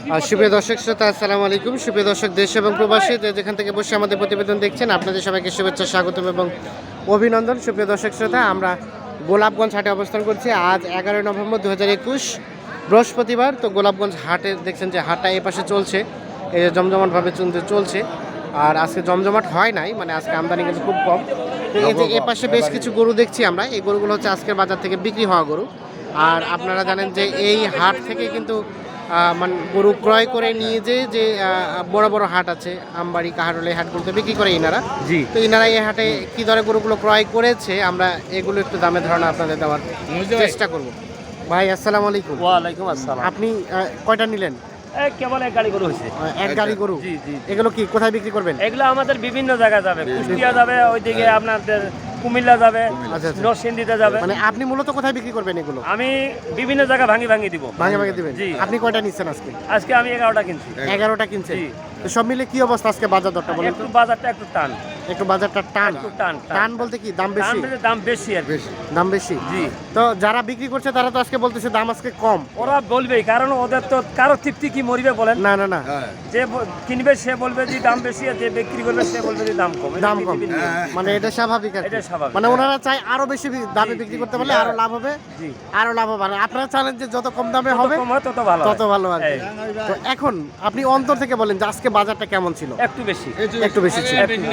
সুপ্রিয় দর্শক শ্রোতা, আসসালামু আলাইকুম। সুপ্রিয় দর্শক, দেশ এবং প্রবাসী যেখান থেকে বসে আমাদের প্রতিবেদন দেখছেন, আপনাদের সবাইকে শুভেচ্ছা, স্বাগতম এবং অভিনন্দন। সুপ্রিয় দর্শক শ্রোতা, আমরা গোলাপগঞ্জ হাটে অবস্থান করছি। আজ এগারোই নভেম্বর দু হাজার একুশ, বৃহস্পতিবার। তো গোলাপগঞ্জ হাটে দেখছেন যে হাটটা এ পাশে চলছে, এই যে জমজমাটভাবে চলছে। আর আজকে জমজমাট হয় নাই মানে আজকে আমদানি কিন্তু খুব কম। তো এই যে এ পাশে বেশ কিছু গরু দেখছি আমরা। এই গরুগুলো হচ্ছে আজকের বাজার থেকে বিক্রি হওয়া গরু। আর আপনারা জানেন যে এই হাট থেকে কিন্তু মানে গরু ক্রয় করে নিয়ে যে যে বড় বড় হাট আছে আমবাড়ি কাহারোল হাটগুলোতে বিক্রি করে ইনারা। জি। তো ইনারা এই হাটে কি দরে গরুগুলো ক্রয় করেছে আমরা এগুলো একটু দামে ধারণা আপনাদের দেওয়ার চেষ্টা করব। ভাই আসসালামু আলাইকুম। ওয়ালাইকুম আসসালাম। আপনি কয়টা নিলেন? কেবল এক গাড়ি গরু হয়েছে। এক গাড়ি গরু? এগুলো কি কোথায় বিক্রি করবেন? এগুলো আমাদের বিভিন্ন জায়গায় যাবে। কুষ্টিয়া যাবে ওইদিকে আপনাদের কুমিল্লা যাবে আচ্ছা, আচ্ছা। নরসিংদীতে যাবে। মানে আপনি মূলত কোথায় বিক্রি করবেন এগুলো? আমি বিভিন্ন জায়গা ভাঙি ভাঙি দিব। ভাঙি ভাঙি দিবেন? জি। আপনি কয়টা নিচ্ছেন আজকে? আজকে আমি এগারোটা কিনছি। এগারোটা কিনছি তো সব মিলে কি অবস্থা আজকে বাজার দরটা বলেন? একটু বাজারটা একটু টান। একটু বাজারটা টান। টান টান বলতে কি দাম বেশি? বেশি দাম বেশি আর কি। দাম বেশি। জি। তো যারা বিক্রি করছে তারা তো আজকে বলতেছে দাম আজকে কম। ওরা বলবেই কারণ ওদের তো কারও তৃপ্তি কি মরিবে বলেন? না না না। যে কিনবে সে বলবে যে দাম বেশি আর যে বিক্রি করবে সে বলবে যে দাম কম। দাম কম। মানে এটা স্বাভাবিক আর এটা স্বাভাবিক। মানে ওনারা চায় আরও বেশি দামে বিক্রি করতে পারলে আরও লাভ হবে জি। আরও লাভ হবে। আপনারা চান যে যত কম দামে হবে তত ভালো তত ভালো আর তো এখন আপনি অন্তর থেকে বলেন যে আজকে বাজারটা কেমন ছিল? একটু বেশি। একটু বেশি ছিল। বেশি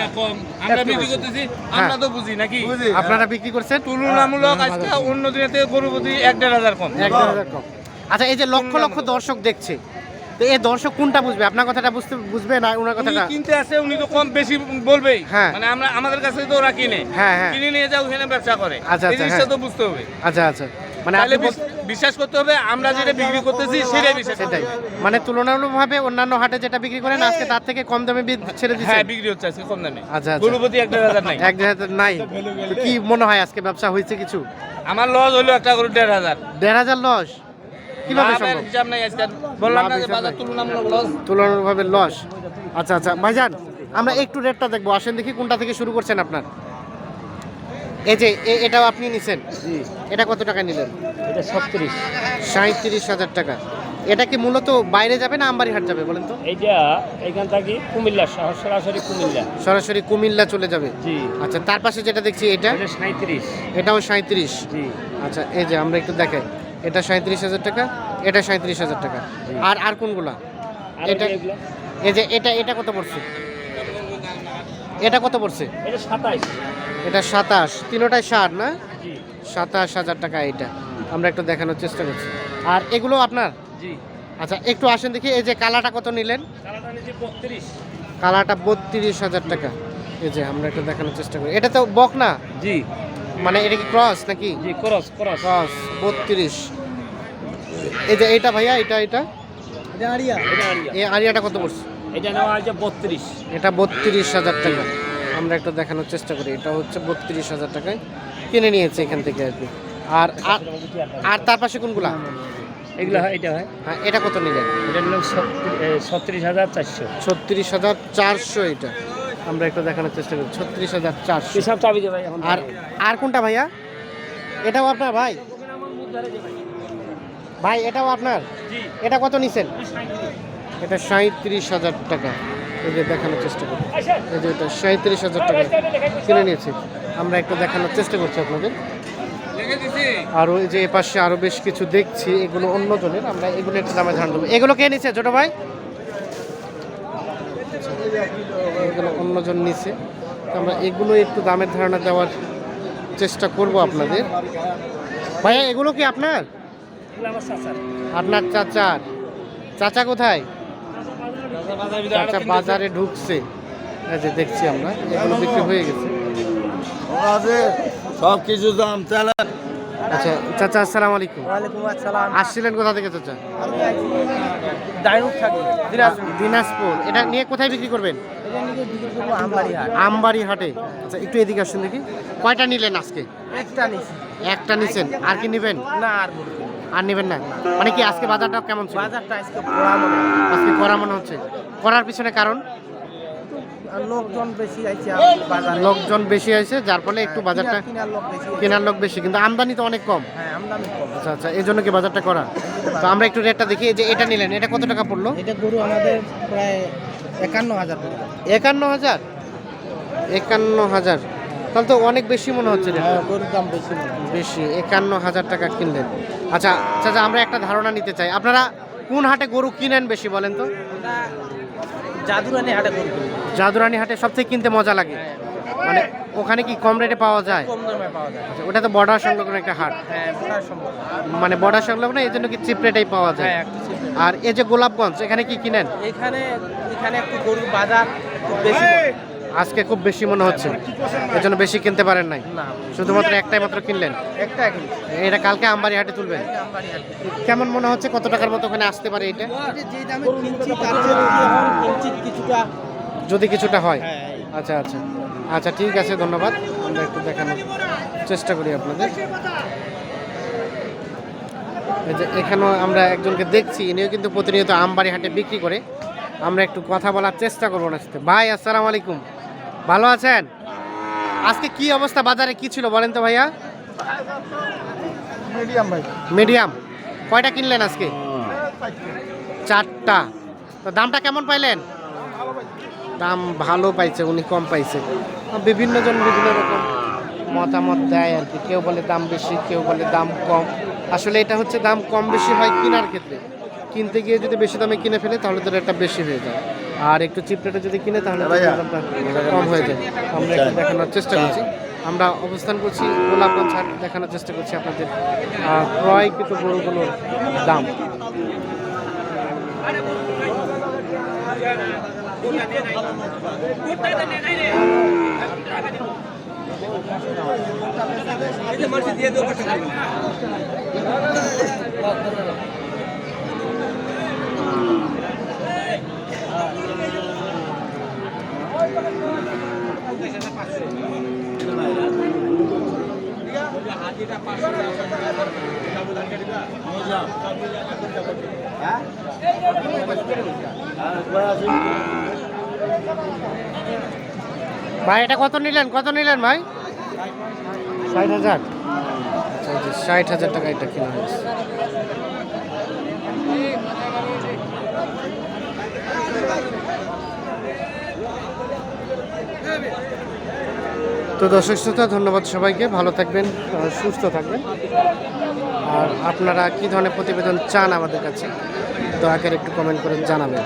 আমরা বিক্রি করতেছি আমরা তো বুঝি নাকি? আপনারা বিক্রি করছেন? তুলনামূলক আজকে অন্য দিনের থেকে গরু প্রতি এক দেড় হাজার কম। এক দেড় হাজার কম। আচ্ছা এই যে লক্ষ লক্ষ দর্শক দেখছে তো এই দর্শক কোনটা বুঝবে? আপনার কথাটা বুঝতে বুঝবে না ওনার কথাটা? কিনতে আসে উনি তো কম বেশি বলবেই। হ্যাঁ। মানে আমরা আমাদের কাছে তো ওরা কিনে। হ্যাঁ, হ্যাঁ। কিনে নিয়ে যাও ওখানে ব্যবসা করে। আচ্ছা, আচ্ছা, হ্যাঁ। তো বুঝতে হবে। আচ্ছা আচ্ছা। মানে তাহলে বিশ্বাস করতে হবে আমরা যেটা বিক্রি করতেছি সেটাই বিশ্বাস সেটাই। মানে তুলনামূলকভাবে অন্যান্য হাটে যেটা বিক্রি করেন আজকে তার থেকে কম দামে ছেড়ে হ্যাঁ বিক্রি হচ্ছে আজকে কম দামে। আচ্ছা, আচ্ছা। গরু প্রতি এক হাজার নাই। এক হাজার নাই। কি মনে হয় আজকে ব্যবসা হয়েছে কিছু? আমার লস হলো একটা গরু দেড় হাজার। দেড় হাজার লস? কীভাবে সম্ভব? হিসাব নাই আজকে। বললাম না যে বাজার তুলনামূলক লস। তুলনামূলকভাবে লস। আচ্ছা আচ্ছা। ভাইজান আমরা একটু রেটটা দেখব। আসেন দেখি কোনটা থেকে শুরু করছেন আপনার। এই যে এটাও আপনি নিছেন? জি। এটা কত টাকা নিলেন? এটা ছত্রিশ। সাঁত্রিশ হাজার টাকা। এটা কি মূলত বাইরে যাবে না আমবাড়ি হাট যাবে বলেন তো? এইটা এখান থেকে কুমিল্লা সরাসরি কুমিল্লা। সরাসরি কুমিল্লা চলে যাবে? জি। আচ্ছা তার পাশে যেটা দেখছি এটা? সাঁত্রিশ এটাও সাঁত্রিশ জি। আচ্ছা এই যে আমরা একটু দেখাই। এটা সাঁত্রিশ হাজার টাকা এটা সাঁত্রিশ হাজার টাকা। আর আর কোনগুলা? এটা এই যে এটা এটা কত পড়ছে? এটা কত পড়ছে? এটা সাতাশ। তিনোটায় ষাট না? সাতাশ হাজার টাকা এটা। আমরা একটু দেখানোর চেষ্টা করছি। আর এগুলো আপনার? জি। আচ্ছা একটু আসেন দেখি এই যে কালাটা কত নিলেন? কালাটা বত্রিশ। হাজার টাকা। এই যে আমরা একটু দেখানোর চেষ্টা করি। এটা তো বক না? জি। মানে এটা কি ক্রস নাকি? জি ক্রস ক্রস। ক্রস বত্রিশ। এই যে এইটা ভাইয়া এটা এটা? এটা এটা এই আরিয়াটা কত পড়ছে? এটা নেওয়া হয়েছে বত্রিশ। এটা বত্রিশ হাজার টাকা। আমরা একটু দেখানোর চেষ্টা করি। এটা হচ্ছে বত্রিশ হাজার টাকায় কিনে নিয়েছে এখান থেকে আর কি। আর আর- তার পাশে কোনগুলা? এগুলো হয় এটা হয়। হ্যাঁ এটা কত নিলেন? এটা নিলাম ছত্রিশ হাজার চারশো। ছত্রিশ হাজার চারশো এটা। আমরা একটু দেখানোর চেষ্টা করি। ছত্রিশ হাজার চারশো। হিসাব চাবি ভাই আর আর কোনটা ভাইয়া? এটাও আপনার ভাই? ভাই। এটাও আপনার? এটা কত নিছেন? এটা সাঁত্রিশ হাজার টাকা। এই যে দেখানোর চেষ্টা করি এই যে এটা সাঁত্রিশ হাজার টাকা। কিনে নিয়েছি। আমরা একটু দেখানোর চেষ্টা করছি আপনাদের। আরও এই যে এপাশে আরও বেশ কিছু দেখছি। এগুলো অন্য জনের আমরা এগুলো একটু দামে ধারণ দেবো এগুলো কে নিচ্ছে ছোটো ভাই? এগুলো অন্যজন নিচ্ছে আমরা এগুলো একটু দামের ধারণা দেওয়ার চেষ্টা করব আপনাদের। ভাইয়া, এগুলো কি আপনার? আপনার চাচার। চাচা কোথায়? চাচা বাজারে ঢুকছে। এই যে দেখছি আমরা এগুলো বিক্রি হয়ে গেছে। সব কিছু দাম তাহলে আচ্ছা চাচা আসসালামু আলাইকুম। ওয়ালাইকুম আসসালাম। আসছিলেন কোথা থেকে চাচা? দিনাজপুর। এটা নিয়ে কোথায় বিক্রি করবেন? আমবাড়ি আমবাড়ি হাটে আচ্ছা একটু এদিকে আসুন দেখি। কয়টা নিলেন আজকে? একটা নিছেন। আর কি নেবেন? না আর না। আর নেবেন না? মানে কি আজকে বাজারটা কেমন ছিল? বাজারটা আজকে পোড়া মনে আজকে করা মনে হচ্ছে। করার পিছনে কারণ? লোকজন বেশি আইছে বাজারে। লোকজন বেশি আছে যার ফলে একটু বাজারটা লোক বেশি কেনার লোক বেশি কিন্তু আমদানি তো অনেক কম। হ্যাঁ আমদানি কম। আচ্ছা আচ্ছা এই জন্য কি বাজারটা করা তো আমরা একটু রেটটা দেখি যে এটা নিলেন এটা কত টাকা পড়ল? এটা গরু আমাদের প্রায় একান্ন হাজার একান্ন হাজার? একান্ন হাজার। তাহলে তো অনেক বেশি মনে হচ্ছে। হ্যাঁ গরুর দাম বেশি বেশি একান্ন হাজার টাকা কিনলেন। আচ্ছা আচ্ছা আমরা একটা ধারণা নিতে চাই। আপনারা কোন হাটে গরু কিনেন বেশি বলেন তো? জাদুরানি হাটে গরু জাদুরানি হাটে সবথেকে কিনতে মজা লাগে। মানে ওখানে কি কম রেটে পাওয়া যায়? কম দামে পাওয়া যায়। আচ্ছা, ওটা তো বর্ডার সংলগ্ন একটা হাট। হ্যাঁ মানে বর্ডার সংলগ্ন এই জন্য কি চিপ রেটেই পাওয়া যায়? হ্যাঁ। আর এই যে গোলাপগঞ্জ এখানে কি কিনেন? এখানে এখানে একটু গরুর বাজার খুব বেশি। আজকে খুব বেশি মনে হচ্ছে। এই জন্য বেশি কিনতে পারেন নাই। শুধুমাত্র একটাই মাত্র কিনলেন? একটা এটা কালকে আমবাড়ি হাটে তুলবেন কেমন মনে হচ্ছে? কত টাকার মতো ওখানে আসতে পারে এটা? যদি কিছুটা হয়। হ্যাঁ আচ্ছা আচ্ছা। আচ্ছা ঠিক আছে ধন্যবাদ। আমরা একটু দেখানোর চেষ্টা করি আপনাদের। যে এখানেও আমরা একজনকে দেখছি ইনিও কিন্তু প্রতিনিয়ত আমবাড়ি হাটে বিক্রি করে। আমরা একটু কথা বলার চেষ্টা করব ওনার সাথে। ভাই আসসালামু আলাইকুম। ভালো আছেন? আজকে কি অবস্থা বাজারে? কি ছিল বলেন তো ভাইয়া? মিডিয়াম ভাই। মিডিয়াম। কয়টা কিনলেন আজকে? চারটা। তো দামটা কেমন পাইলেন? দাম ভালো পাইছে উনি কম পাইছে। বিভিন্ন জন বিভিন্ন রকম মতামত দেয় আর কি। কেউ বলে দাম বেশি কেউ বলে দাম কম। আসলে এটা হচ্ছে দাম কম বেশি হয় কেনার ক্ষেত্রে। কিনতে গিয়ে যদি বেশি দামে কিনে ফেলে তাহলে তো রেটটা বেশি হয়ে যায়। আর একটু চিপ রেটে যদি কিনে তাহলে তো কম হয়ে যায়। আমরা একটু দেখানোর চেষ্টা করছি। আমরা অবস্থান করছি গোলাপগঞ্জ হাট দেখানোর চেষ্টা করছি আপনাদের ক্রয়কৃত গরুগুলোর দাম। ভাই এটা কত নিলেন? কত নিলেন ভাই? ষাট হাজার। আচ্ছা ষাট হাজার টাকা এটা কিনা হয়েছে তো দর্শক শ্রোতা, ধন্যবাদ সবাইকে। ভালো থাকবেন সুস্থ থাকবেন। আর আপনারা কি ধরনের প্রতিবেদন চান আমাদের কাছে, দয়া করে একটু কমেন্ট করে জানাবেন।